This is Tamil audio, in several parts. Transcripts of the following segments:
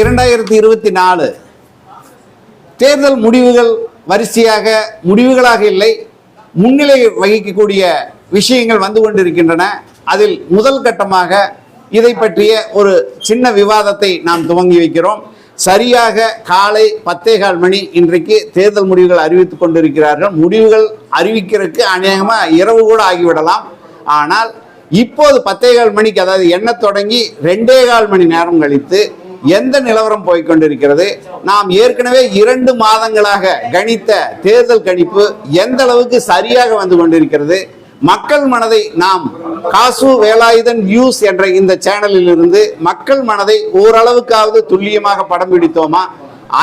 இரண்டாயிரத்தி இருபத்தி நாலு. தேர்தல் முடிவுகள் வரிசையாக முடிவுகளாக இல்லை. முன்னிலை வகிக்கக்கூடிய விஷயங்கள் வந்து கொண்டிருக்கின்றன. அதில் முதல் கட்டமாக இதை பற்றிய ஒரு சின்ன விவாதத்தை நாம் துவங்கி வைக்கிறோம். சரியாக காலை பத்தேகால் மணி இன்றைக்கு தேர்தல் முடிவுகள் அறிவித்துக் கொண்டிருக்கிறார்கள். முடிவுகள் அறிவிக்கிறதுக்கு அநேகமாக இரவு கூட ஆகிவிடலாம். ஆனால் இப்போது பத்தேகால் மணிக்கு அதாவது எண்ணத் தொடங்கி ரெண்டே கால் மணி நேரம் கழித்து எந்த நிலவரம் போய்கொண்டிருக்கிறது நாம் ஏற்கனவே இரண்டு மாதங்களாக கணித்த தேர்தல் கணிப்பு எந்த அளவுக்கு சரியாக வந்து கொண்டிருக்கிறது? மக்கள் மனதை நாம் காசு வேலாயுதன் நியூஸ் என்ற இந்த சேனலில் இருந்து மக்கள் மனதை ஓரளவுக்காவது துல்லியமாக படம் பிடித்தோமா?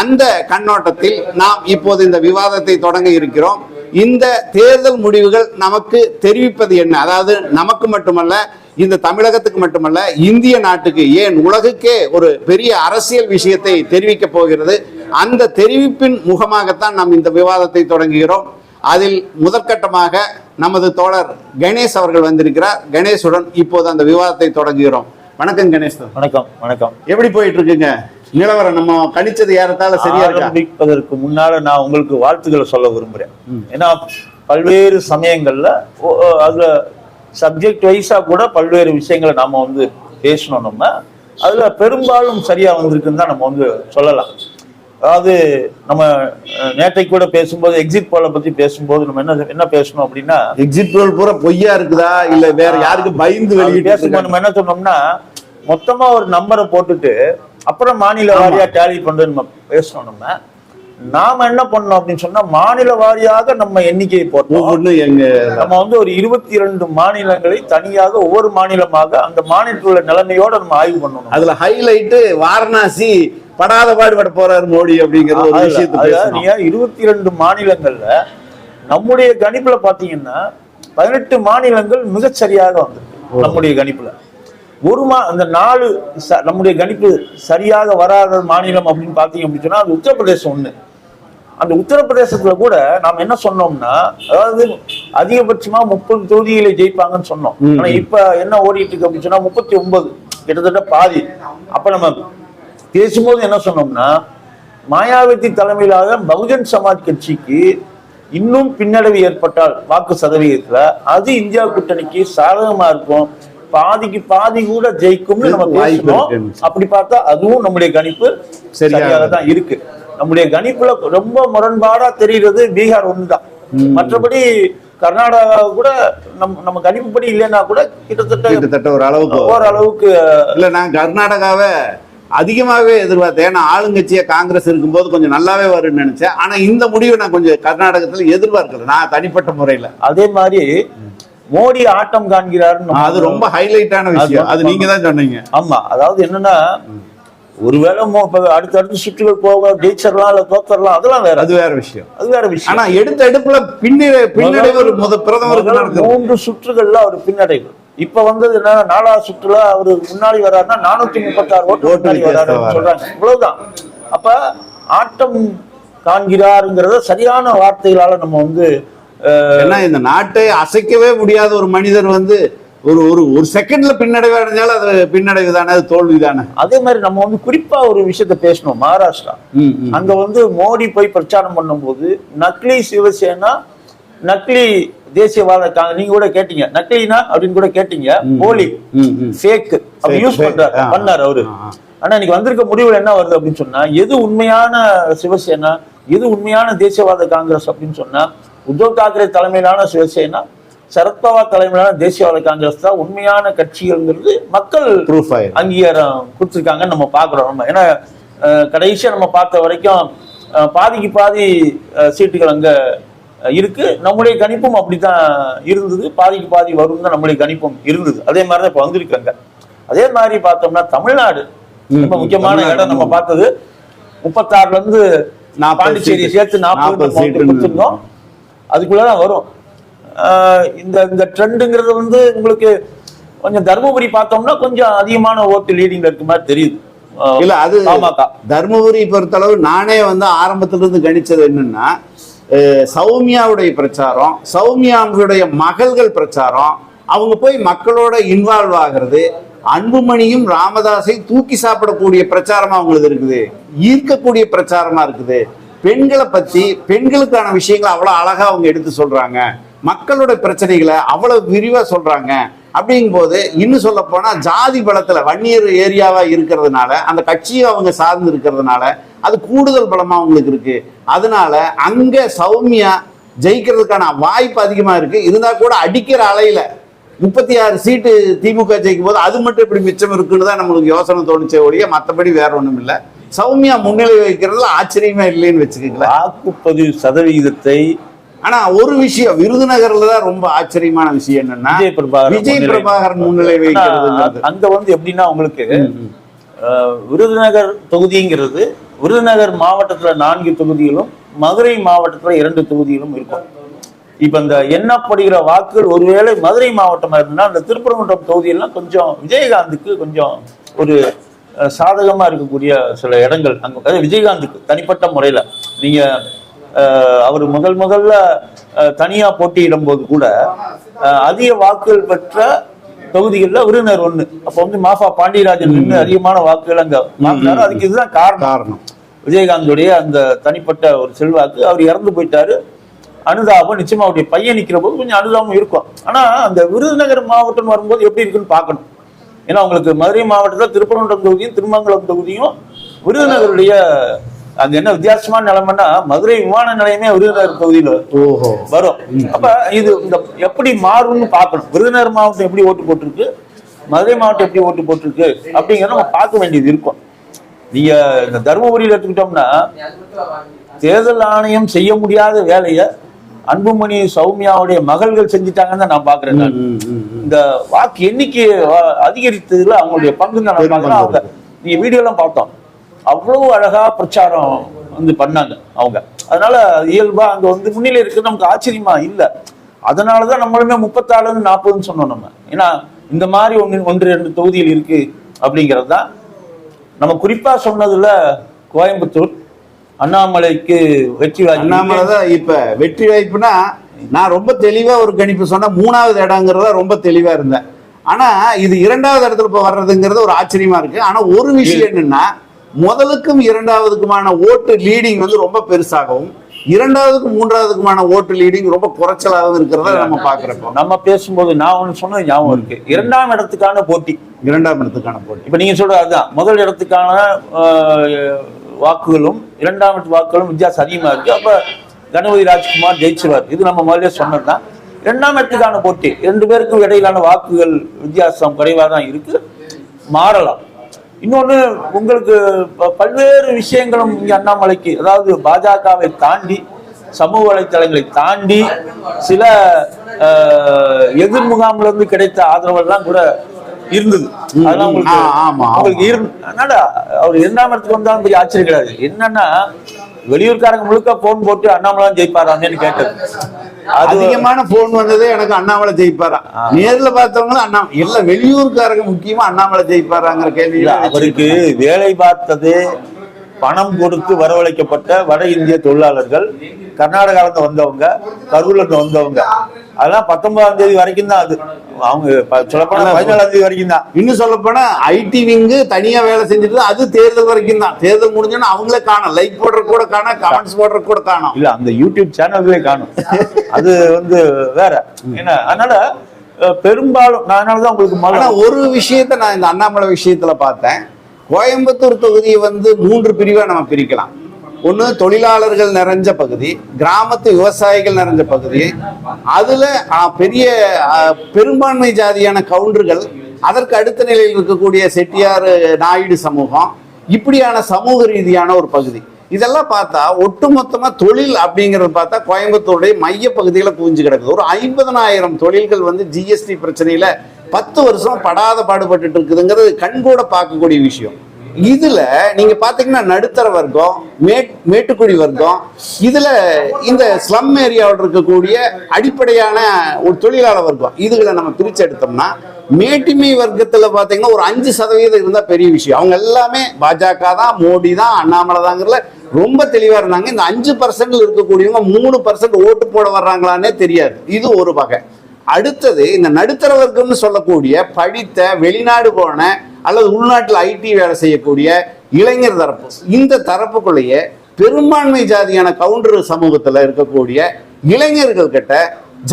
அந்த கண்ணோட்டத்தில் நாம் இப்போது இந்த விவாதத்தை தொடங்க இருக்கிறோம். இந்த தேர்தல் முடிவுகள் நமக்கு தெரிவிப்பது என்ன? அதாவது நமக்கு மட்டுமல்ல இந்த தமிழகத்துக்கு மட்டுமல்ல இந்திய நாட்டுக்கு ஏன் உலகுக்கே ஒரு பெரிய அரசியல் விஷயத்தை தெரிவிக்க போகிறது? அந்த தெரிவிப்பின் முகமாகத்தான் நாம் இந்த விவாதத்தை தொடங்குகிறோம். அதில் முதற்கட்டமாக நமது தோழர் கணேஷ் அவர்கள் வந்திருக்கிறார். கணேஷுடன் இப்போது அந்த விவாதத்தை தொடங்குகிறோம். வணக்கம் கணேஷ். வணக்கம் வணக்கம். எப்படி போயிட்டு இருக்குங்க? நிலவரம் நம்ம கணிச்சது ஏறத்தாழ சரியா ஆரம்பிப்பதற்கு முன்னால நான் உங்களுக்கு வாழ்த்துக்களை சொல்ல விரும்புறேன். ஏன்னா பல்வேறு சமயங்கள்ல அதுல சப்ஜெக்ட் வைஸா கூட பல்வேறு விஷயங்களை நாம வந்து பேசணும் நம்ம. அதுல பெரும்பாலும் சரியா வந்திருக்குன்னு தான் நம்ம வந்து சொல்லலாம். அதாவது நம்ம நேற்றைக்கு கூட பேசும்போது எக்ஸிட் போல பத்தி பேசும்போது நம்ம என்ன என்ன பேசணும் அப்படின்னா எக்ஸிட் போல் பூரா பொய்யா இருக்குதா? இல்ல வேற யாருக்கு பயந்து வெளியிட்டு பேசும்போது நம்ம என்ன சொன்னோம்னா மொத்தமா ஒரு நம்பரை போட்டுட்டு அப்புறம் மாநில வாரியா டேலி பண்றது நம்ம பேசணும் நம்ம. நாம என்ன பண்ணோம் அப்படின்னு சொன்னா மாநில வாரியாக நம்ம எண்ணிக்கையை போட்டோம். எங்க நம்ம வந்து ஒரு இருபத்தி இரண்டு மாநிலங்களை தனியாக ஒவ்வொரு மாநிலமாக அந்த மாநிலத்தில் உள்ள நிலைமையோட நம்ம ஆய்வு பண்ணணும். அதுல ஹைலைட் வாரணாசி படாத பாடுபட போறாரு மோடி அப்படிங்கிற ஒரு அதுல- விஷயத்தை அதுல பேசணும். நீங்க இருபத்தி இரண்டு மாநிலங்கள்ல நம்முடைய கணிப்புல பாத்தீங்கன்னா பதினெட்டு மாநிலங்கள் மிகச் சரியாக வந்திருக்கு நம்முடைய கணிப்புல. ஒரு மா அந்த நாலு ச- நம்முடைய கணிப்பு சரியாக வராத மாநிலம் அப்படின்னு பாத்தீங்க அப்படின்னு சொன்னா அது உத்தரப்பிரதேசம் ஒண்ணு. அந்த உத்தரப்பிரதேசத்துல கூட நாம என்ன சொன்னோம்னா அதாவது அதிகபட்சமா முப்பது தொகுதிகளை ஜெயிப்பாங்கன்னு சொன்னோம். ம். ஆனா இப்ப என்ன ஓடிட்டு இருக்கு அப்படின்னு சொன்னா முப்பத்தி ஒன்பது கிட்டத்தட்ட பாதி. அப்ப நம்ம பேசும்போது என்ன சொன்னோம்னா மாயாவதி தலைமையிலாக பகுஜன் சமாஜ் கட்சிக்கு இன்னும் பின்னடைவு ஏற்பட்டால் வாக்கு சதவீதத்துல அது இந்தியா கூட்டணிக்கு சாதகமா இருக்கும் பாதிக்கு பாதி கூட ஜெயிக்கும்னு நம்ம பேசணும். அப்படி பார்த்தா அதுவும் நம்முடைய கணிப்பு சரியாக தான் இருக்கு. நம்முடைய கணிப்புல ரொம்ப முரண்பாடா தெரிகிறது பீகார் ஒண்ணுதான். மற்றபடி கர்நாடகா கூட நம்ம நம்ம கணிப்புப்படி இல்லைன்னா கூட கிட்டத்தட்ட கிட்டத்தட்ட ஒரு அளவுக்கு ஓரளவுக்கு இல்ல நான் கர்நாடகாவை அதிகமாகவே எதிர்பார்த்தேன். ஏன்னா ஆளுங்கட்சியா காங்கிரஸ் இருக்கும்போது கொஞ்சம் நல்லாவே வரும்னு நினைச்சேன். ஆனா இந்த முடிவை நான் கொஞ்சம் கர்நாடகத்துல எதிர்பார்க்கல. நான் தனிப்பட்ட முறையில. அதே மாதிரி மோடி ஆட்டம் காண்கிறாருன்னு நம்ம- அது ரொம்ப ஹைலைட்டான விஷயம். அது நீங்க தான் சொன்னீங்க. ஆமா. அதாவது என்னன்னா ஒருவேளை அடுத்தடுத்த சுற்றுகள் போக ஜெயிச்சிடலாம் இல்ல தோத்தரலாம் அதெல்லாம் வேற அது வேற விஷயம். அது வேற விஷயம். ஆனா எடுத்த எடுப்புல பின்னடை பின்னடைவு ஒரு முத பிரதமருக்கு மூன்று சுற்றுகள்ல அவர் பின்னடைவு. இப்ப வந்தது என்ன நாலாவது சுற்றுல அவரு முன்னாடி வர்றாருன்னா நானூத்தி முப்பத்தி ஆறு ஓட்டு முன்னாடி வர்றாருன்னு. சொல்றாங்க. இவ்வளவுதான். அப்ப ஆட்டம் காண்கிறாருங்கிறத சரியான வார்த்தைகளால நம்ம வந்து ஏன்னா இந்த நாட்டை அசைக்கவே முடியாத ஒரு மனிதர் வந்து ஒரு ஒரு ஒரு செகண்ட்ல பின்னடைவு அடைஞ்சாலும் அது பின்னடைவு தானே அது தோல்வி தானே அதே மாதிரி நம்ம வந்து குறிப்பா ஒரு விஷயத்த பேசணும் மகாராஷ்டிரா. அங்க வந்து மோடி போய் பிரச்சாரம் பண்ணும்போது நக்லி சிவசேனா நக்லி தேசியவாத நீங்க கூட கேட்டீங்க நக்லினா அப்படின்னு கூட கேட்டீங்க போலி. ஃபேக் அப்படி யூஸ் ஆ, பண்ணாரு அவரு. ஆனா இன்னைக்கு வந்திருக்க முடிவுல என்ன வருது அப்படின்னு சொன்னா எது உண்மையான சிவசேனா எது உண்மையான தேசியவாத காங்கிரஸ் அப்படின்னு சொன்னா உத்தவ் தாக்கரே தலைமையிலான சிவசேனா சரத்பவார் தலைமையிலான தேசியவாத காங்கிரஸ் தான் உண்மையான கட்சிகள்ங்கிறது மக்கள் அங்கீகாரம் கொடுத்துருக்காங்கன்னு நம்ம பார்க்குறோம். நம்ம ஏன்னா அஹ், கடைசியா நம்ம பார்த்த வரைக்கும் பாதிக்கு பாதி சீட்டுகள் அங்க இருக்கு. நம்முடைய கணிப்பும் அப்படித்தான் இருந்தது. பாதிக்கு பாதி வரும் தான் நம்முடைய கணிப்பும் இருந்தது. அதே மாதிரி தான் இப்போ வந்திருக்காங்க. அதே மாதிரி பார்த்தோம்னா தமிழ்நாடு. ரொம்ப முக்கியமான. இடம் நம்ம பார்த்தது. முப்பத்தாறுல இருந்து 40 பாண்டிச்சேரி. சேர்த்து நாற்பது 40 கொடுத்துருந்தோம் அதுக்குள்ளதான் வரும். இந்த இந்த ட்ரெண்டுங்கிறது வந்து உங்களுக்கு கொஞ்சம் தருமபுரி பார்த்தோம்னா கொஞ்சம் அதிகமான ஓட்டு லீடிங்ல இருக்க மாதிரி தெரியுது. இல்ல அது தர்மபுரி பொறுத்தளவு நானே வந்து ஆரம்பத்துல இருந்து கணிச்சது என்னன்னா சௌமியாவுடைய பிரச்சாரம் சௌமியாவுடைய மகள்கள் பிரச்சாரம் அவங்க போய் மக்களோட இன்வால்வ் ஆகிறது அன்புமணியும் ராமதாஸை தூக்கி சாப்பிடக்கூடிய பிரச்சாரமா அவங்களுக்கு இருக்குது. ஈர்க்கக்கூடிய பிரச்சாரமா இருக்குது. பெண்களை பத்தி பெண்களுக்கான விஷயங்களை அவ்வளவு அழகா அவங்க எடுத்து சொல்றாங்க. மக்களோட பிரச்சனைகளை அவ்வளவு விரிவா சொல்றாங்க. அப்படிங்கும் போது இன்னும் சொல்ல போனா ஜாதி பலத்துல வன்னியர் ஏரியாவா இருக்கிறதுனால அந்த கட்சியை அவங்க சார்ந்து இருக்கிறதுனால அது கூடுதல் பலமா அவங்களுக்கு இருக்கு. அதனால அங்க சௌமியா ஜெயிக்கிறதுக்கான வாய்ப்பு அதிகமா இருக்கு. இருந்தா கூட அடிக்கிற அலையில முப்பத்தி ஆறு சீட்டு திமுக ஜெயிக்கும் போது அது மட்டும் இப்படி மிச்சம் இருக்குன்னு தான் நம்மளுக்கு யோசனை தோணுச்சே ஒழிய மற்றபடி வேற ஒன்றும் இல்லை சௌமியா முன்னிலை வைக்கிறதுல ஆச்சரியமே இல்லைன்னு வச்சுக்கோங்களேன். வாக்குப்பதிவு சதவிகிதத்தை ஆனா ஒரு விஷயம் விருதுநகர்ல தான் ரொம்ப ஆச்சரியமான விஷயம் என்னன்னா விஜய் பிரபாகரன் விஜய் முன்னிலை. பிரபாகரன் முன்னிலை ஆனா, அங்க வந்து எப்படின்னா உங்களுக்கு விருதுநகர் தொகுதிங்கிறது விருதுநகர் மாவட்டத்துல நான்கு தொகுதிகளும் மதுரை மாவட்டத்துல இரண்டு தொகுதிகளும் இருக்கும். இப்ப இந்த எண்ணப்படுகிற வாக்குகள் ஒருவேளை மதுரை மாவட்டமா இருந்தா அந்த திருப்பரங்குன்றம் தொகுதியெல்லாம் கொஞ்சம் விஜயகாந்துக்கு கொஞ்சம் ஒரு சாதகமா இருக்கக்கூடிய சில இடங்கள் அங்க அதாவது விஜயகாந்துக்கு தனிப்பட்ட முறையில நீங்க அஹ், அவர் முதல் முதல்ல அஹ், தனியா போட்டியிடும் போது கூட அதிக வாக்குகள் பெற்ற தொகுதிகளில் விருதுநகர் ஒண்ணு. அப்ப வந்து மாஃபா பாண்டியராஜன் நின்னு அதிகமான வாக்குகள் அங்க வாங்கினாரு அதுக்கு இதுதான் காரணம். காரணம். விஜயகாந்தோடைய அந்த தனிப்பட்ட ஒரு செல்வாக்கு அவர் இறந்து போயிட்டாரு. அனுதாபம் நிச்சயமா அவருடைய பையன் நிக்கிற போது கொஞ்சம் அனுதாபம் இருக்கும். ஆனா அந்த விருதுநகர் மாவட்டம் வரும்போது எப்படி இருக்குன்னு பார்க்கணும். ஏன்னா உங்களுக்கு மதுரை மாவட்டத்தில் திருப்பரங்குன்றம் தொகுதியும் திருமங்கலம் தொகுதியும் விருதுநகருடைய அங்க என்ன வித்தியாசமான நிலைமைன்னா மதுரை விமான நிலையமே விருதுநகர் தொகுதியில வரும். அப்ப இது இந்த எப்படி மாறும்னு பார்க்கணும். விருதுநகர் மாவட்டம் எப்படி ஓட்டு போட்டிருக்கு? மதுரை மாவட்டம் எப்படி ஓட்டு போட்டிருக்கு? அப்படிங்கறத நம்ம பார்க்க வேண்டியது இருக்கும். நீங்க இந்த தருமபுரியில எடுத்துக்கிட்டோம்னா தேர்தல் ஆணையம் செய்ய முடியாத வேலையை அன்புமணி சௌமியாவுடைய மகள்கள் செஞ்சுட்டாங்கன்னு தான் நான் பாக்குறேன். இந்த வாக்கு எண்ணிக்கை அதிகரித்ததுல அவங்களுடைய பங்கு நான். அவங்க நீங்க வீடியோ எல்லாம் பார்த்தோம். அவ்வளவு அழகா பிரச்சாரம் வந்து பண்ணாங்க அவங்க. அதனால இயல்பா அங்க வந்து முன்னிலை இருக்கு நமக்கு ஆச்சரியமா இல்ல. அதனாலதான் நம்மளுமே முப்பத்தாறு நாற்பதுன்னு சொன்னோம் நம்ம. ஏன்னா இந்த மாதிரி ஒன்று ஒன்று ரெண்டு தொகுதியில் இருக்கு அப்படிங்கிறது தான் நம்ம குறிப்பா சொன்னதுல கோயம்புத்தூர் அண்ணாமலைக்கு வெற்றி வாய்ப்பு அண்ணாமலை தான் இப்ப வெற்றி வாய்ப்புனா நான் ரொம்ப தெளிவா ஒரு கணிப்பு சொன்னா மூணாவது இடங்கிறத ரொம்ப தெளிவா இருந்தேன். ஆனா இது இரண்டாவது இடத்துல இப்ப வர்றதுங்கிறது ஒரு ஆச்சரியமா இருக்கு. ஆனா ஒரு விஷயம் என்னன்னா முதலுக்கும் இரண்டாவதுக்குமான ஓட்டு லீடிங் வந்து ரொம்ப பெருசாகவும் இரண்டாவதுக்கும் மூன்றாவதுக்குமான ஓட்டு லீடிங் ரொம்ப குறைச்சலாகவும் இருக்கிறத நம்ம பாக்குறப்போ நம்ம பேசும்போது நான் ஒண்ணு சொன்னது ஞாபகம் இருக்கு. இரண்டாம் இடத்துக்கான போட்டி. இரண்டாம் இடத்துக்கான போட்டி. இப்ப நீங்க சொல்றது அதுதான். முதல் இடத்துக்கான வாக்குகளும் இரண்டாம் இடத்து வாக்குகளும் வித்தியாசம் அதிகமாக இருக்கு. அப்ப கணபதி ராஜ்குமார் ஜெயிச்சுவார். இது நம்ம முதல்ல சொன்னதுதான். இரண்டாம் இடத்துக்கான போட்டி. ரெண்டு பேருக்கும் இடையிலான வாக்குகள் வித்தியாசம் குறைவாக தான் இருக்கு. மாறலாம். இன்னொன்னு உங்களுக்கு ப- பல்வேறு விஷயங்களும் இங்கே அண்ணாமலைக்கு அதாவது பாஜகவை தாண்டி சமூக வலைத்தளங்களை தாண்டி சில ஆஹ், இருந்து கிடைத்த ஆதரவெல்லாம் கூட இருந்தது. அதெல்லாம் உங்களுக்கு. உங்களுக்கு அதனால அவர் இரண்டாம் இடத்துக்கு வந்தாலும் பெரிய ஆச்சரியம் கிடையாது. என்னன்னா வெளியூர்காரங்க முழுக்க போன் போட்டு அண்ணாமலை ஜெயிப்பாரான்னு கேட்டது. அது அதிகமான போன் வந்ததே எனக்கு அண்ணாமலை ஜெயிப்பாரா? நேர்ல பார்த்தவங்களும் அண்ணா இல்ல வெளியூர்காரங்க முக்கியமா அண்ணாமலை ஜெயிப்பாராங்கிற கேள்வி அவருக்கு வேலை பார்த்தது பணம் கொடுத்து வரவழைக்கப்பட்ட வட இந்திய தொழிலாளர்கள் கர்நாடகால இருந்து வந்தவங்க கரூர்ல இருந்து வந்தவங்க. அதெல்லாம் பத்தொன்பதாம் தேதி வரைக்கும் தான் அது. அவங்க சொல்லப்போனா பதினேழாம் தேதி வரைக்கும் தான். இன்னும் சொல்ல போனா ஐடி விங்கு தனியா வேலை செஞ்சுட்டு அது தேர்தல் வரைக்கும் தான். தேர்தல் முடிஞ்சோன்னா அவங்களே காணும். லைக் போடுற கூட காணும் கமெண்ட்ஸ் போடுற கூட காணும். இல்ல அந்த யூடியூப் சேனல்களே காணும். அது வந்து வேற. என்ன அதனால பெரும்பாலும் நான் அதனாலதான் உங்களுக்கு ஒரு விஷயத்த நான் இந்த அண்ணாமலை விஷயத்துல பார்த்தேன். கோயம்புத்தூர் தொகுதியை வந்து மூன்று பிரிவா நம்ம பிரிக்கலாம். ஒண்ணு தொழிலாளர்கள் நிறைஞ்ச பகுதி கிராமத்து விவசாயிகள் நிறைஞ்ச பகுதி. அதுல பெரிய பெரும்பான்மை ஜாதியான கவுண்டர்கள் அதற்கு அடுத்த நிலையில் இருக்கக்கூடிய செட்டியார் நாயுடு சமூகம் இப்படியான சமூக ரீதியான ஒரு பகுதி. இதெல்லாம் பார்த்தா ஒட்டுமொத்தமா தொழில் அப்படிங்கிறது பார்த்தா கோயம்புத்தூருடைய மைய பகுதியில குவிஞ்சு கிடக்குது. ஒரு ஐம்பதனாயிரம் தொழில்கள் வந்து ஜிஎஸ்டி பிரச்சனையில பத்து வருஷம் படாத பாடுபட்டு இருக்குதுங்கிறது கண்கூட பார்க்கக்கூடிய விஷயம். இதுல நீங்க பாத்தீங்கன்னா நடுத்தர வர்க்கம் மேட் மேட்டுக்குடி வர்க்கம் இதுல இந்த ஸ்லம் ஏரியாவில் இருக்கக்கூடிய அடிப்படையான ஒரு தொழிலாளர் வர்க்கம். இதுகளை நம்ம பிரிச்சு எடுத்தோம்னா மேட்டிமை வர்க்கத்துல பாத்தீங்கன்னா ஒரு அஞ்சு சதவீதம் இருந்தா பெரிய விஷயம். அவங்க எல்லாமே பாஜக தான் மோடி தான் அண்ணாமலை தாங்கிறதுல ரொம்ப தெளிவா இருந்தாங்க. இந்த அஞ்சு பர்சன்ட்ல இருக்கக்கூடியவங்க மூணு பர்சன்ட் ஓட்டு போட வர்றாங்களான்னே தெரியாது. இது ஒரு வகை. அடுத்தது இந்த நடுத்தர வர்க்கம்னு சொல்லக்கூடிய படித்த வெளிநாடு போன அல்லது உள்நாட்டில் ஐடி வேலை செய்யக்கூடிய இளைஞர் தரப்பு. இந்த தரப்புக்குள்ளேயே பெரும்பான்மை ஜாதியான கவுண்டர் சமூகத்துல இருக்கக்கூடிய இளைஞர்கள் கிட்ட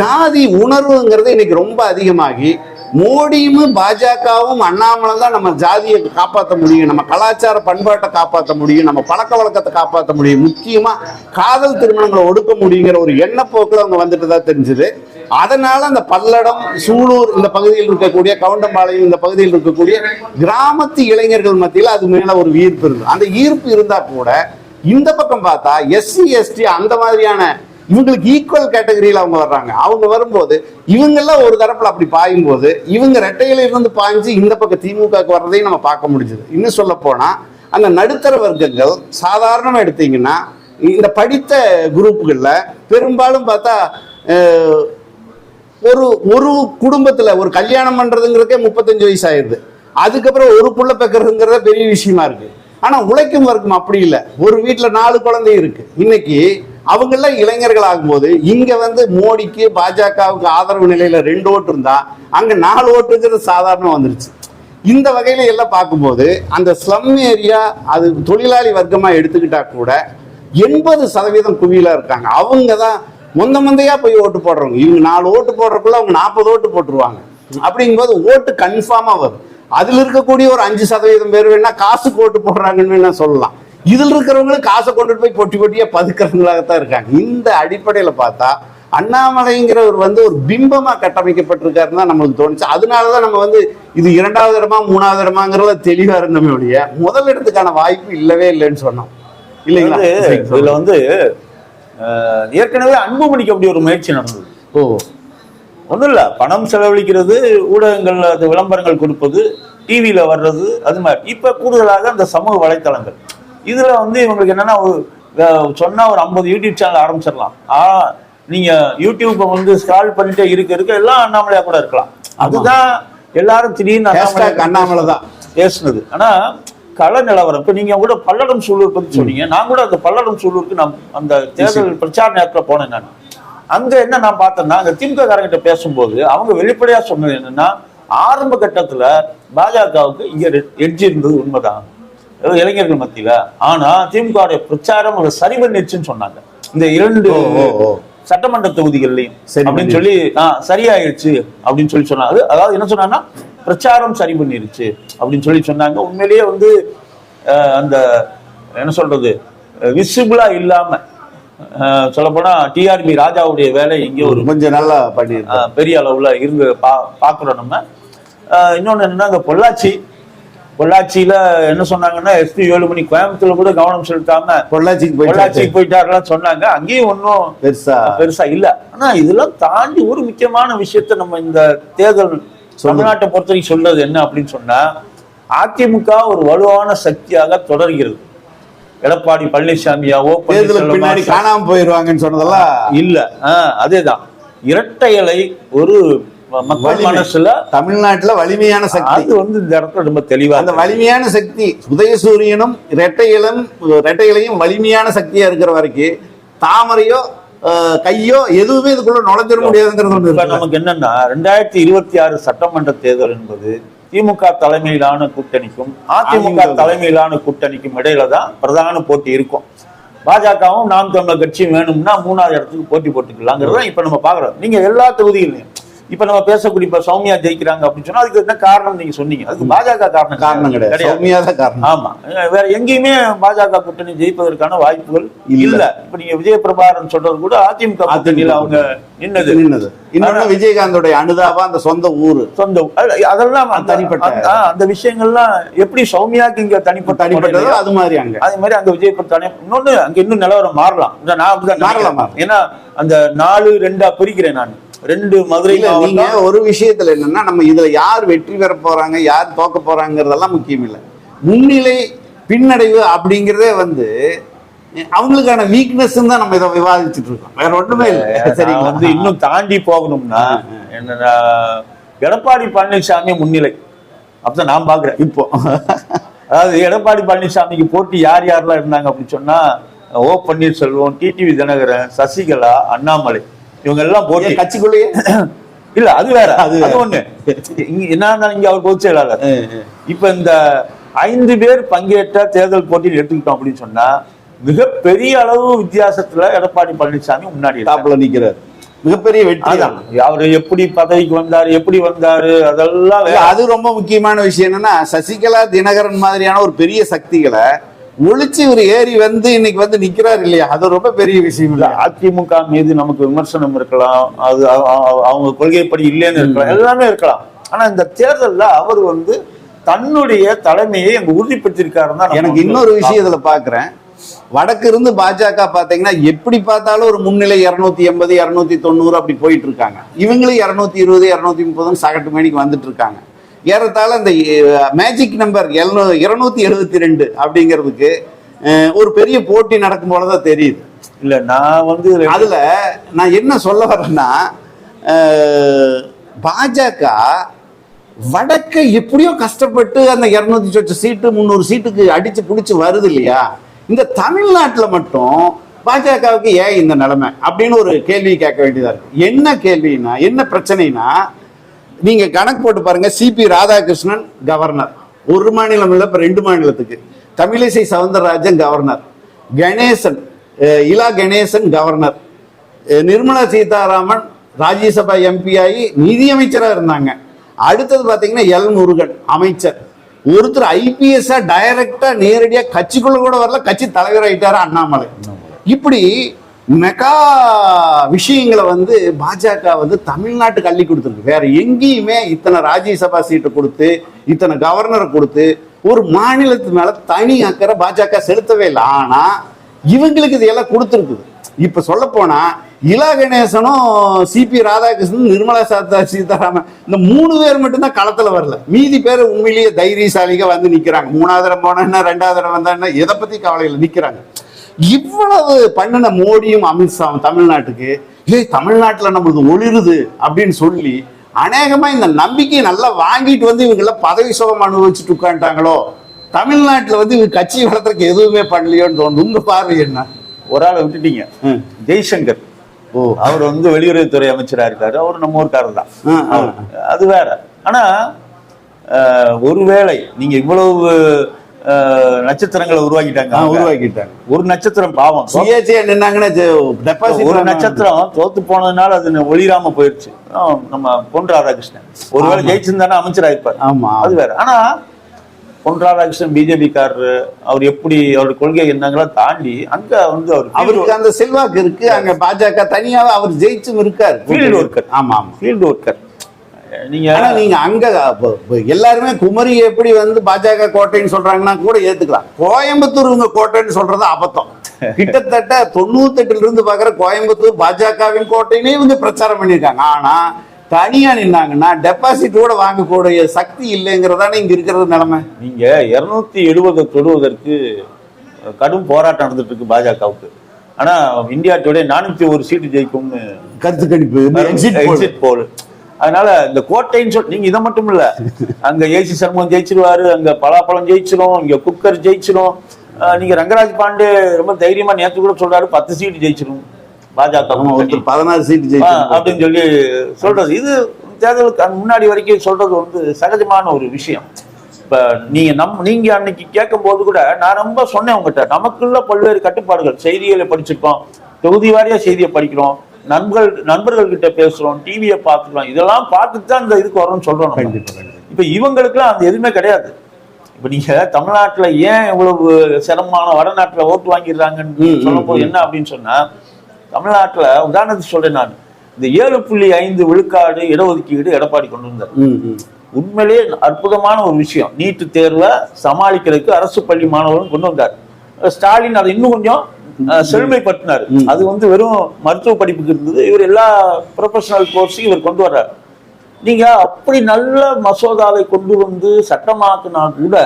ஜாதி உணர்வுங்கிறது இன்னைக்கு ரொம்ப அதிகமாகி மோடியும் பாஜகவும் அண்ணாமலை தான் நம்ம ஜாதியை காப்பாற்ற முடியும் நம்ம கலாச்சார பண்பாட்டை காப்பாற்ற முடியும் நம்ம பழக்க வழக்கத்தை காப்பாற்ற முடியும். முக்கியமா காதல் திருமணங்களை ஒடுக்க முடியுங்கிற ஒரு எண்ணப்போக்கில் அவங்க வந்துட்டு தான் தெரிஞ்சுது. அதனால அந்த பல்லடம் சூலூர் இந்த பகுதியில் இருக்கக்கூடிய கவுண்டம்பாளையம் இந்த பகுதியில் இருக்கக்கூடிய கிராமத்து இளைஞர்கள் மத்தியில் அது மேல ஒரு ஈர்ப்பு இருந்தது அந்த ஈர்ப்பு இருந்தா கூட இந்த பக்கம் பார்த்தா எஸ்சி எஸ்டி அந்த மாதிரியான இவங்களுக்கு ஈக்குவல் கேட்டகரியில் அவங்க வர்றாங்க. அவங்க வரும்போது இவங்கெல்லாம் ஒரு தரப்புல அப்படி பாயும் போது இவங்க ரெட்டையில இருந்து பாய்ஞ்சு இந்த பக்கம் திமுகவுக்கு வர்றதையும் நம்ம பார்க்க முடிஞ்சது. இன்னும் சொல்ல போனா அந்த நடுத்தர வர்க்கங்கள் சாதாரணமா எடுத்தீங்கன்னா இந்த படித்த குரூப்புகளில் பெரும்பாலும் பார்த்தா ஒரு ஒரு குடும்பத்துல ஒரு கல்யாணம் பண்ணுறதுங்கிறதுக்கே முப்பத்தஞ்சு வயசு ஆயிருது அதுக்கப்புறம் ஒரு புள்ள பெக்கிறதுங்கிறத பெரிய விஷயமா இருக்கு. ஆனால் உழைக்கும் வர்க்கம் அப்படி இல்லை. ஒரு வீட்டில் நாலு குழந்தை இருக்கு. இன்னைக்கு அவங்கெல்லாம் இளைஞர்கள் ஆகும்போது இங்க வந்து மோடிக்கு பாஜகவுக்கு ஆதரவு நிலையில ரெண்டு ஓட்டு இருந்தா அங்க நாலு ஓட்டுங்கிறது சாதாரணம் வந்துருச்சு. இந்த வகையில எல்லாம் பார்க்கும்போது அந்த ஸ்லம் ஏரியா அது தொழிலாளி வர்க்கமா எடுத்துக்கிட்டா கூட எண்பது சதவீதம் குவியில இருக்காங்க. அவங்க தான் முந்த முந்தையா போய் ஓட்டு போடுறவங்க. இவங்க நாலு ஓட்டு போடுறதுக்குள்ள அவங்க நாற்பது ஓட்டு போட்டுருவாங்க. அப்படிங்கும்போது ஓட்டு கன்ஃபார்மா வரும். அதுல இருக்கக்கூடிய ஒரு அஞ்சு சதவீதம் பேர் வேணா காசுக்கு ஓட்டு போடுறாங்கன்னு வேணா சொல்லலாம். இதுல இருக்கிறவங்களும் காசை கொண்டுட்டு போய் பொட்டி பொட்டியா பதுக்கிறவங்களாகத்தான் இருக்காங்க. இந்த அடிப்படையில பார்த்தா அண்ணாமலைங்கிறவர் வந்து ஒரு பிம்பமா கட்டமைக்கப்பட்டிருக்காருன்னு தான் நம்மளுக்கு தோணுச்சு. அதனாலதான் நம்ம வந்து இது இரண்டாவது இடமா மூணாவது இடமாங்கிறத தெளிவா இருந்தோமே ஒழிய முதல் இடத்துக்கான வாய்ப்பு இல்லவே இல்லைன்னு சொன்னோம். இல்லைங்களா? இதுல. வந்து ஏற்கனவே அன்புமணிக்கு அப்படி ஒரு முயற்சி நடந்தது. ஓ. ஒன்றும் இல்லை பணம் செலவழிக்கிறது ஊடகங்கள்ல அது விளம்பரங்கள் கொடுப்பது டிவியில வர்றது அது மாதிரி. இப்ப கூடுதலாக அந்த சமூக வலைத்தளங்கள். இதுல வந்து இவங்களுக்கு என்னன்னா ஒரு அஹ், சொன்னா ஒரு ஐம்பது யூடியூப் சேனல் ஆரம்பிச்சிடலாம். ஆ நீங்க யூடியூப்பை வந்து ஸ்க்ரால் பண்ணிட்டே இருக்க இருக்க எல்லாம் அண்ணாமலையா கூட இருக்கலாம். அதுதான் எல்லாரும் திடீர்னு அண்ணாமலை தான். பேசுனது. ஆனா கள நிலவரம் இப்ப நீங்க கூட பல்லடம் சூலூர் பத்தி சொன்னீங்க. நான் கூட அந்த பல்லடம் சூலூருக்கு நான் அந்த தேர்தல் பிரச்சார நேரத்துல போனேன் நான். அங்க என்ன நான் பார்த்தேன்னா அங்க திமுக காரங்கிட்ட பேசும்போது அவங்க வெளிப்படையா சொன்னது என்னன்னா ஆரம்ப கட்டத்துல பாஜகவுக்கு இங்க எட்ஜ் இருந்தது உண்மைதான். இளைஞர்கள் மத்தியில. ஆனா திமுக பிரச்சாரம் ஒரு சரி பண்ணிருச்சுன்னு சொன்னாங்க. இந்த இரண்டு. சட்டமன்ற தொகுதிகள்லையும் சரி அப்படின்னு சொல்லி ஆ, சரியாயிடுச்சு அப்படின்னு சொல்லி சொன்னாங்க. அது- அதாவது என்ன சொன்னாங்கன்னா பிரச்சாரம் சரி பண்ணிருச்சு அப்படின்னு சொல்லி சொன்னாங்க. உண்மையிலேயே வந்து அந்த என்ன சொல்றது விசிபிளா இல்லாம சொல்ல போனா டிஆர்பி ராஜாவுடைய வேலை இங்கே ஒரு கொஞ்சம் நல்லா அஹ், பெரிய அளவுல இருந்து பா பாக்குறோம் நம்ம. அஹ், இன்னொன்னு என்னன்னா அங்க பொள்ளாச்சி பொள்ளாச்சியில என்ன சொன்னாங்கன்னா எஸ்பி வேலுமணி கோயம்புத்தூர்ல கூட கவனம் செலுத்தாம பொள்ளாச்சிக்கு பொள்ளாச்சிக்கு போயிட்டாருலாம் சொன்னாங்க. அங்கேயும் ஒன்றும் பெருசா. பெருசா இல்ல. ஆனா இதெல்லாம் தாண்டி ஒரு முக்கியமான விஷயத்த நம்ம இந்த தேர்தல் தமிழ்நாட்டை பொறுத்த வரைக்கும் சொல்றது என்ன அப்படின்னு சொன்னா அதிமுக ஒரு வலுவான சக்தியாக தொடர்கிறது. எடப்பாடி பழனிசாமியாவோ பின்னாடி காணாம போயிருவாங்கன்னு சொன்னதெல்லாம் இல்ல. அதேதான். இரட்டை இலை ஒரு மக்கள். மனசுல தமிழ்நாட்டுல வலிமையான சக்தி. அது வந்து இந்த இடத்துல ரொம்ப தெளிவா அந்த வலிமையான சக்தி. உதயசூரியனும் இரட்டையிலும் இரட்டையிலையும் வலிமையான சக்தியா இருக்கிற வரைக்கும் தாமரையோ கையோ எதுவுமே இதுக்குள்ள நுழைஞ்சிட முடியாதுங்கிறது? நமக்கு என்னன்னா ரெண்டாயிரத்தி இருபத்தி ஆறு சட்டமன்ற தேர்தல் என்பது திமுக தலைமையிலான கூட்டணிக்கும் அதிமுக. தலைமையிலான கூட்டணிக்கும் இடையில தான் பிரதான போட்டி இருக்கும் பாஜகவும் நாம் தமிழர் கட்சியும் வேணும்னா மூணாவது இடத்துக்கு போட்டி போட்டுக்கலாங்கிறது இப்ப நம்ம பாக்குறோம் நீங்க எல்லா தொகுதிகளையும் இப்ப நம்ம பேசக்கூடிய இப்ப சௌமியா ஜெயிக்கிறாங்க அப்படின்னு சொன்னா அதுக்கு என்ன காரணம் நீங்க சொன்னீங்க. அதுக்கு பாஜக காரணம் காரணம் கிடையாது. சௌமியா தான் காரணம். ஆமா. வேற எங்கேயுமே பாஜக கூட்டணி ஜெயிப்பதற்கான வாய்ப்புகள் இல்ல. இப்ப நீங்க விஜய பிரபாகரன் சொல்றது கூட அதிமுக கூட்டணியில அவங்க நின்னது. நின்னது. இன்னொன்னு விஜயகாந்தோடைய அனுதாபா அந்த சொந்த ஊரு. சொந்த அதெல்லாம் தனிப்பட்ட- அந்த- விஷயங்கள்லாம் எப்படி சௌமியாக்கு இங்க தனிப்பட்ட தனிப்பட்டதோ அது மாதிரி அங்க. அதே மாதிரி அங்க விஜய் தனி இன்னொன்னு அங்க இன்னும் நிலவரம் மாறலாம். நான். மாறலாம். ஏன்னா அந்த நாலு ரெண்டா பிரிக்கிறேன் நான். ரெண்டு மதுரை இல்ல நீங்க ஒரு விஷயத்துல என்னன்னா நம்ம இதுல யார் வெற்றி பெற போறாங்க யார் தோக்க போறாங்கிறதெல்லாம் முக்கியம் இல்ல. முன்னிலை பின்னடைவு அப்படிங்கறதே வந்து அவங்களுக்கான வீக்னஸ் தான் நம்ம இதை விவாதிச்சுட்டு இருக்கோம். வேற ஒண்ணுமே இல்ல. சரிங்களா? வந்து இன்னும் தாண்டி போகணும்னா என்னன்னா எடப்பாடி பழனிசாமி முன்னிலை. அப்பதான் நான் பாக்குறேன். இப்போ. அதாவது எடப்பாடி பழனிசாமிக்கு போட்டி யார் யாரெல்லாம் இருந்தாங்க அப்படின்னு சொன்னா ஓ பன்னீர்செல்வம் டிடிவி தினகரன் சசிகலா அண்ணாமலை. இவங்க எல்லாம் போட்டி கட்சிக்குள்ளேயே? இல்ல அது வேற. அது. ஒண்ணு. இங்க என்ன இருந்தாலும் இங்க அவர் பொதுச் செயலாளர். இப்ப இந்த ஐந்து பேர் பங்கேற்ற தேர்தல் போட்டியில் எடுத்துக்கிட்டோம் அப்படின்னு சொன்னா மிகப்பெரிய அளவு வித்தியாசத்துல எடப்பாடி பழனிசாமி முன்னாடி. டாப்ல நிக்கிறார். மிகப்பெரிய வெற்றி. அதான். அவரு எப்படி பதவிக்கு வந்தாரு எப்படி வந்தாரு அதெல்லாம். அது ரொம்ப முக்கியமான விஷயம் என்னன்னா சசிகலா தினகரன் மாதிரியான ஒரு பெரிய சக்திகளை ஒழிச்சு இவர் ஏறி வந்து இன்னைக்கு வந்து நிக்கிறார் இல்லையா? அது ரொம்ப பெரிய விஷயம் இல்ல, அதிமுக மீது நமக்கு விமர்சனம் இருக்கலாம் அது அவங்க கொள்கைப்படி இல்லைன்னு இருக்கலாம் எல்லாமே இருக்கலாம். ஆனா இந்த தேர்தல்ல அவர் வந்து தன்னுடைய தலைமையை அங்க தான் நம்ம எனக்கு இன்னொரு விஷயம் இதுல பாக்குறேன். வடக்கு இருந்து பாஜக பாத்தீங்கன்னா எப்படி பார்த்தாலும் ஒரு முன்னிலை இருநூத்தி எண்பது இருநூத்தி தொண்ணூறு அப்படி போயிட்டு இருக்காங்க. இவங்களும் இருநூத்தி இருபது இருநூத்தி முப்பதுன்னு சகட்டு மணிக்கு வந்துட்டு இருக்காங்க. ஏறத்தாழ இந்த மேஜிக் நம்பர் இருநூத்தி எழுபத்தி ரெண்டு அப்படிங்கிறதுக்கு ஒரு பெரிய போட்டி நடக்கும் போலதான் தெரியுது. இல்ல நான் வந்து அதுல நான் என்ன சொல்ல வரேன்னா பாஜக வடக்க எப்படியோ கஷ்டப்பட்டு அந்த இருநூத்தி சொச்ச சீட்டு முந்நூறு சீட்டுக்கு அடிச்சு புடிச்சு வருது இல்லையா? இந்த தமிழ்நாட்டுல மட்டும் பாஜகவுக்கு ஏன் இந்த நிலைமை? அப்படின்னு ஒரு கேள்வி கேட்க வேண்டியதா இருக்கு. என்ன கேள்வினா என்ன பிரச்சனைனா நீங்க கணக்கு போட்டு பாருங்க சிபி ராதாகிருஷ்ணன் கவர்னர் ஒரு மாநிலம் இல்ல இப்ப ரெண்டு மாநிலத்துக்கு. Tamilisai Soundararajan governor Ganesan Ila Ganesan governor Nirmala Sitharaman Rajya Sabha MP ஆகி நிதியமைச்சராக இருந்தாங்க. அடுத்தது பார்த்தீங்கன்னா எல் முருகன் அமைச்சர். ஒருத்தர் ஐபிஎஸ்ஸாக டைரக்டாக நேரடியாக கட்சிக்குள்ள கூட வரல கட்சி தலைவர் ஆயிட்டாரு அண்ணாமலை. இப்படி மெகா விஷயங்களை வந்து பாஜக வந்து தமிழ்நாட்டுக்கு அள்ளி கொடுத்துருக்கு. வேற எங்கேயுமே இத்தனை ராஜ்யசபா சீட்டை கொடுத்து இத்தனை கவர்னரை கொடுத்து ஒரு மாநிலத்து மேல தனி அக்கறை பாஜக செலுத்தவே இல்லை. ஆனா இவங்களுக்கு இதெல்லாம் கொடுத்துருக்குது. இப்ப சொல்ல போனா இலா கணேசனும் சிபி ராதாகிருஷ்ணன் நிர்மலா சாதா சீதாராமன் இந்த மூணு பேர் மட்டும்தான் களத்துல வரல. மீதி பேர் உண்மையிலேயே தைரியசாலிக வந்து நிக்கிறாங்க. மூணாவது தடவை போனா என்ன ரெண்டாவது தடவை வந்தா என்ன எதை பத்தி கவலையில் நிக்கிறாங்க. இவ்வளவு பண்ணின மோடியும் அமித்ஷாவும் தமிழ்நாட்டுக்கு ஏய் தமிழ்நாட்டுல நம்மளுக்கு ஒளிருது அப்படின்னு சொல்லி அநேகமா இந்த நம்பிக்கையை நல்லா வாங்கிட்டு வந்து இவங்க எல்லாம் பதவி சுகம் அனுபவிச்சுட்டு உட்காந்துட்டாங்களோ தமிழ்நாட்டுல வந்து இவங்க கட்சி வளர்த்துறதுக்கு எதுவுமே பண்ணலையோன்னு தோணுது. உங்க பார்வை என்ன? ஒரு ஆளை விட்டுட்டீங்க. ஜெய்சங்கர். ஓ. அவர் வந்து வெளியுறவுத்துறை அமைச்சரா இருக்காரு. அவர் நம்ம ஊர்க்காரர் தான். அது வேற. ஆனா ஒருவேளை நீங்க இவ்வளவு நட்சத்திரங்களை உருவாக்கிட்டாங்க. உருவாக்கிட்டாங்க. ஒரு நட்சத்திரம் பாவம். நின்னாங்கன்னா ஒரு நட்சத்திரம் தோத்து போனதுனால அது ஒளிராம போயிருச்சு. நம்ம பொன் ராதாகிருஷ்ணன். ஒருவேளை. ஜெயிச்சிருந்தானே அமைச்சராயிருப்பார். ஆமா. அது வேற. ஆனா பொன் ராதாகிருஷ்ணன் பிஜேபி காரரு அவர் எப்படி அவருடைய கொள்கை என்னங்களா தாண்டி அங்க வந்து அவர் அவருக்கு அந்த செல்வாக்கு இருக்கு. அங்க பாஜக தனியாவே அவர் ஜெயிச்சும் இருக்காரு. ஃபீல்டு ஒர்க்கர் ஆமா ஆமா. ஃபீல்டு ஒர்க்கர் நீங்க நீங்க அங்க எல்லாருமே குமரி எப்படி வந்து பாஜக கோட்டைன்னு சொல்றாங்கன்னா கூட ஏத்துக்கலாம். கோயம்புத்தூர் இவங்க கோட்டைன்னு சொல்றது அபத்தம். கிட்டத்தட்ட தொண்ணூத்தெட்டுல இருந்து பாக்குற கோயம்புத்தூர் பாஜகவின் கோட்டைன்னு இவங்க பிரச்சாரம் பண்ணியிருக்காங்க. ஆனா தனியா நின்னாங்கன்னா டெபாசிட் கூட வாங்கக்கூடிய சக்தி இல்லைங்கிறதானே இங்க இருக்கிறது நிலைமை. நீங்க இருநூத்தி எழுபதை தொடுவதற்கு கடும் போராட்டம் நடந்துட்டு இருக்கு பாஜகவுக்கு. ஆனா இந்தியா டுடே நானூத்தி ஒரு சீட்டு ஜெயிக்கும்னு கருத்து கணிப்பு. எக்ஸிட் போல் அதனால இந்த கோட்டைன்னு சொல்லி நீங்க இதை மட்டும் இல்ல. அங்க ஏசி சண்முகம் ஜெயிச்சிருவாரு அங்க பலாப்பழம் ஜெயிச்சிரும் இங்க குக்கர் ஜெயிச்சிரும். அஹ் நீங்க ரங்கராஜ் பாண்டே ரொம்ப தைரியமா நேத்து கூட சொல்றாரு பத்து சீட்டு ஜெயிச்சிரும். பாஜக பதினாறு சீட்டு ஆ, ஜெயிச்சு அப்படின்னு சொல்லி சொல்றது. இது தேர்தலுக்கு முன்னாடி வரைக்கும் சொல்றது வந்து சகஜமான ஒரு விஷயம். இப்ப நீங்க நம் நீங்க அன்னைக்கு கேட்கும் போது கூட நான் ரொம்ப சொன்னேன் உங்ககிட்ட. நமக்குள்ள பல்வேறு கட்டுப்பாடுகள். செய்திகளை படிச்சிருக்கோம். தொகுதி வாரியா செய்தியை படிக்கிறோம். நண்பர்கள் நண்பர்கள் கிட்ட பேசுறோம் டிவியை பார்த்துக்கிறோம் இதெல்லாம் பார்த்துட்டு தான் இந்த இதுக்கு வரோம்னு சொல்றோம். இப்ப இவங்களுக்குலாம் அந்த எதுவுமே கிடையாது இப்ப நீங்க தமிழ்நாட்டுல ஏன் இவ்வளவு சிரமமான வடநாட்டுல ஓட்டு வாங்கிடுறாங்கன்னு ம், சொல்லும் போது ம். என்ன அப்படின்னு சொன்னா தமிழ்நாட்டுல உதாரணத்துக்கு சொல்றேன் நான் இந்த ஏழு புள்ளி ஐந்து விழுக்காடு இடஒதுக்கீடு எடப்பாடி கொண்டு வந்தார் ம், ம். உண்மையிலே அற்புதமான ஒரு விஷயம் நீட்டு தேர்வை சமாளிக்கிறதுக்கு அரசு பள்ளி மாணவர்களும் கொண்டு வந்தார் ஸ்டாலின் அதை இன்னும் கொஞ்சம் செழுமைப்படுத்தினார். அது வந்து வெறும் மருத்துவ படிப்புக்கு இருந்தது. இவர் எல்லா ப்ரொஃபஷனல் கோர்ஸையும் இவர் கொண்டு வர்றார். நீங்க அப்படி நல்ல மசோதாவை கொண்டு வந்து சட்டமாக்குனா கூட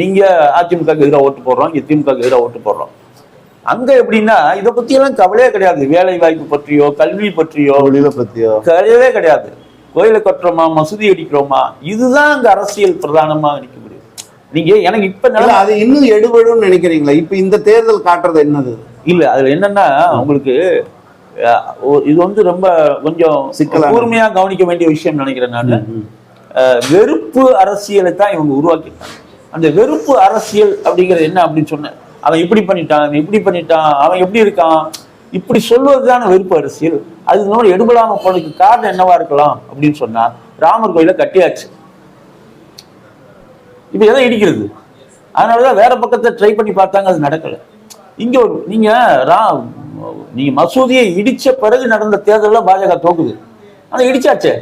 நீங்க அதிமுக எதிராக ஓட்டு போடுறோம் இங்க திமுக எதிராக ஓட்டு போடுறோம். அங்க எப்படின்னா இதை பத்தி எல்லாம் கவலையே கிடையாது. வேலை வாய்ப்பு பற்றியோ கல்வி பற்றியோ பத்தியோ கிடையவே கிடையாது. கோயிலை கட்டுறோமா மசூதி அடிக்கிறோமா இதுதான் அங்க அரசியல் பிரதானமா முடியும் நீங்க எனக்கு இப்ப அது இன்னும் எடுபடும் நினைக்கிறீங்களா? இப்ப இந்த தேர்தல் காட்டுறது என்னது? இல்ல அதுல என்னன்னா உங்களுக்கு இது வந்து ரொம்ப கொஞ்சம் சிக்கலான- கூர்மையா கவனிக்க வேண்டிய விஷயம் நினைக்கிறேன் நான். வெறுப்பு அரசியலை தான் இவங்க உருவாக்கிட்டாங்க அந்த வெறுப்பு அரசியல் அப்படிங்கிறது என்ன அப்படின்னு சொன்னேன். அவன் இப்படி பண்ணிட்டான் அவன் இப்படி பண்ணிட்டான் அவன் எப்படி இருக்கான்? இப்படி சொல்வதுதான வெறுப்பு அரசியல். அது மாதிரி எடுபடாம போனதுக்கு காரணம் என்னவா இருக்கலாம் அப்படின்னு சொன்னா ராமர் கோயிலை கட்டியாச்சு. இப்ப எதை இடிக்கிறது? அதனாலதான் வேற பக்கத்தை ட்ரை பண்ணி பார்த்தாங்க அது நடக்கல. இங்க ஒரு நீங்க ரா நீங்க மசூதியை இடிச்ச பிறகு நடந்த தேர்தல்ல பாஜக தோக்குது. ஆனா இடிச்சாச்சே.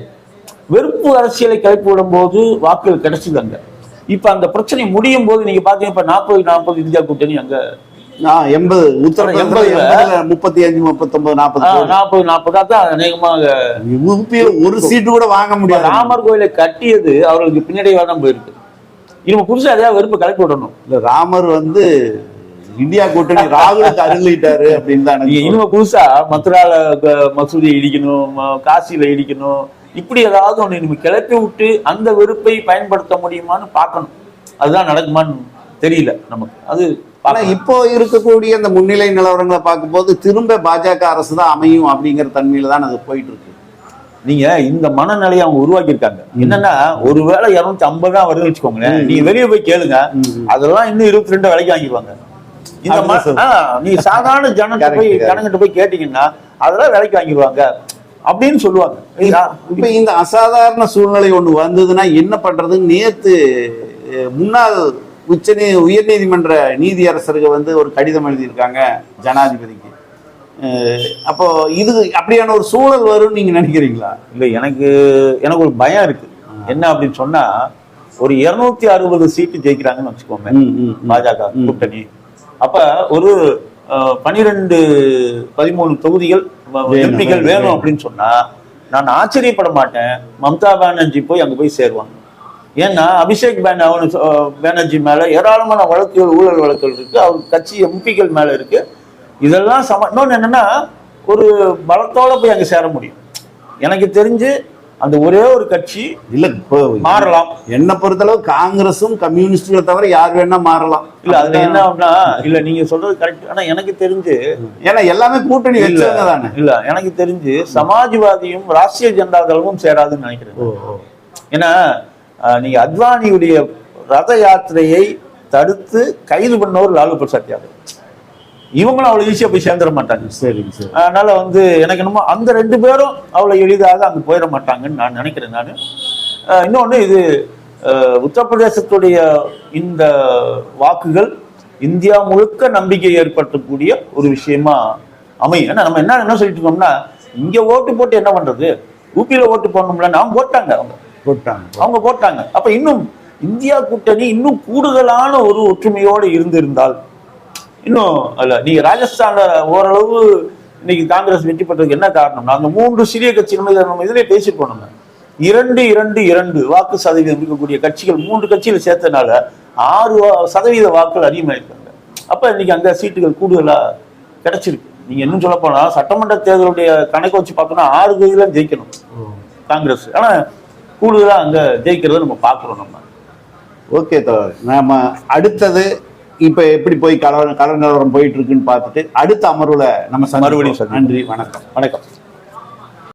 வெறுப்பு அரசியலை கிளப்பி விடும்போது வாக்குகள் கிடைச்சது அங்க. இப்ப அந்த பிரச்சனை முடியும் போது நீங்க பாத்தீங்க இப்ப நாற்பது நாற்பது இந்தியா கூட்டணி அங்க. எண்பது எண்பதுல- எண்பதுல முப்பத்தி அஞ்சு முப்பத்தொன்பது நாற்பது நாற்பது நாற்பதா தான் அநேகமாக ஒரு சீட்டு கூட வாங்க முடியாது. ராமர் கோயிலை கட்டியது அவர்களுக்கு பின்னடைவா தான் போயிருக்கு. இவங்க புதுசா ஏதாவது வெறுப்பு கிளப்பி விடணும். இல்ல ராமர் வந்து இந்தியா கூட்டணி ராகுலுக்கு அருளிட்டாரு அப்படின்னு தான் இனிமே புதுசா மதுரால மசூதியை இடிக்கணும் காசியில இடிக்கணும். இப்படி ஏதாவது ஒண்ணு இனிமே கிளப்பி விட்டு அந்த வெறுப்பை பயன்படுத்த முடியுமான்னு பார்க்கணும். அதுதான் நடக்குமான்னு தெரியல நமக்கு. அது ஆனா. இப்போ இருக்கக்கூடிய அந்த முன்னிலை நிலவரங்களை பார்க்கும்போது திரும்ப பாஜக அரசு தான் அமையும் அப்படிங்கிற தன்மையில தான் அது போயிட்டு இருக்கு. நீங்க இந்த மனநிலையை அவங்க உருவாக்கி இருக்காங்க என்னன்னா ஒருவேளை இருநூத்தி ஐம்பது தான் வருதுன்னு வச்சுக்கோங்களேன். நீங்க வெளியே போய் கேளுங்க. அதெல்லாம் இன்னும் இருபத்தி ரெண்டு விலைக்கு வாங்கிடுவாங்க. இந்த ம- அதுதான் ஆ, நீ சாதாரண ஜனத்தை போய். ஜனங்கிட்ட போய் கேட்டீங்கன்னா அதெல்லாம் விலைக்கு வாங்கிடுவாங்க. அப்படின்னு சொல்லுவாங்க. இப்ப இந்த அசாதாரண சூழ்நிலை ஒண்ணு வந்ததுன்னா என்ன பண்றதுன்னு நேத்து முன்னாள் உச்ச உயர்நீதிமன்ற நீதியரசருக்கு வந்து ஒரு கடிதம் எழுதியிருக்காங்க ஜனாதிபதிக்கு. அப்போ இது அப்படியான ஒரு சூழல் வரும்னு நீங்க நினைக்கிறீங்களா? இல்ல எனக்கு எனக்கு ஒரு பயம் இருக்கு. என்ன அப்படின்னு சொன்னா ஒரு இருநூத்தி அறுபது சீட்டு ஜெயிக்கிறாங்கன்னு வச்சுக்கோங்க. பாஜக. கூட்டணி. அப்ப ஒரு பனிரெண்டு பதிமூணு தொகுதிகள் வேணும், எம்பிக்கள் வேணும். அப்படின்னு சொன்னா நான் ஆச்சரியப்பட மாட்டேன். மம்தா பானர்ஜி போய் அங்க போய் சேருவாங்க. ஏன்னா அபிஷேக் பேன அவனு- அஹ், பானர்ஜி மேல ஏராளமான வழக்குகள் ஊழல் வழக்குகள் இருக்கு. அவர் கட்சி எம்பிக்கள் மேல இருக்கு. இதெல்லாம் சம இன்னொன்னு என்னன்னா ஒரு பலத்தோட போய் அங்க சேர முடியும். எனக்கு தெரிஞ்சு அந்த ஒரே ஒரு கட்சி இல்ல மாறலாம். என்ன பொறுத்தளவு காங்கிரஸும் கம்யூனிஸ்டுகளை தவிர யார் வேணா மாறலாம். இல்ல அதுல என்ன அப்படின்னா இல்ல நீங்க சொல்றது கரெக்ட் ஆனா எனக்கு தெரிஞ்சு ஏன்னா எல்லாமே கூட்டணி இல்ல வச்சவங்க தானே. இல்ல எனக்கு தெரிஞ்சு சமாஜ்வாதியும் ராஷ்டிரிய ஜனதா தளமும் சேராதுன்னு நினைக்கிறேன். ஏன்னா நீங்க அத்வானியுடைய ரத யாத்திரையை தடுத்து கைது பண்ணவர் லாலு பிரசாத் யாதவ். இவங்களும் அவ்வளவு ஈஸியா போய் சேர்ந்துட மாட்டாங்க. சரிங்க சரி. அதனால வந்து எனக்கு என்னமோ அந்த ரெண்டு பேரும் அவ்வளவு எளிதாக அங்க போயிட மாட்டாங்கன்னு நான் நினைக்கிறேன் நான். இன்னொன்னு இது உத்தரப்பிரதேசத்துடைய இந்த வாக்குகள் இந்தியா முழுக்க நம்பிக்கை ஏற்படுத்தக்கூடிய ஒரு விஷயமா அமையும். ஏன்னா நம்ம என்ன என்ன சொல்லிட்டு இருக்கோம்னா இங்க ஓட்டு போட்டு என்ன பண்றது? ஊபியில ஓட்டு போடணும்ல அவங்க போட்டாங்க அவங்க. போட்டாங்க. அவங்க போட்டாங்க. அப்ப இன்னும் இந்தியா கூட்டணி இன்னும் கூடுதலான ஒரு ஒற்றுமையோடு இருந்திருந்தால் இன்னும் அல்ல. நீங்க ராஜஸ்தான்ல ஓரளவு இன்னைக்கு காங்கிரஸ் வெற்றி பெற்றதுக்கு என்ன காரணம்னா அந்த மூன்று சிறிய கட்சிகள் நம்ம இதிலே பேசிப்போம் இரண்டு இரண்டு இரண்டு வாக்கு சதவீதம் இருக்கக்கூடிய கட்சிகள் மூன்று கட்சிகள் சேர்த்தனால ஆறு சதவீத வாக்குகள் அதிகமாயிருக்காங்க. அப்ப இன்னைக்கு அங்க சீட்டுகள் கூடுதலா கிடைச்சிருக்கு. நீங்க இன்னும் சொல்ல போனா சட்டமன்ற தேர்தலுடைய கணக்கு வச்சு பார்த்தோம்னா ஆறு தொகுதியில ஜெயிக்கணும் காங்கிரஸ். ஆனா கூடுதலா அங்க ஜெயிக்கிறத நம்ம பாக்குறோம் நம்ம. ஓகே தோழர். நாம அடுத்தது இப்ப எப்படி போய் கல கல நிலவரம் போயிட்டு இருக்குன்னு பார்த்துட்டு அடுத்த அமர்வுல நம்ம. மறுபடியும். நன்றி வணக்கம் வணக்கம்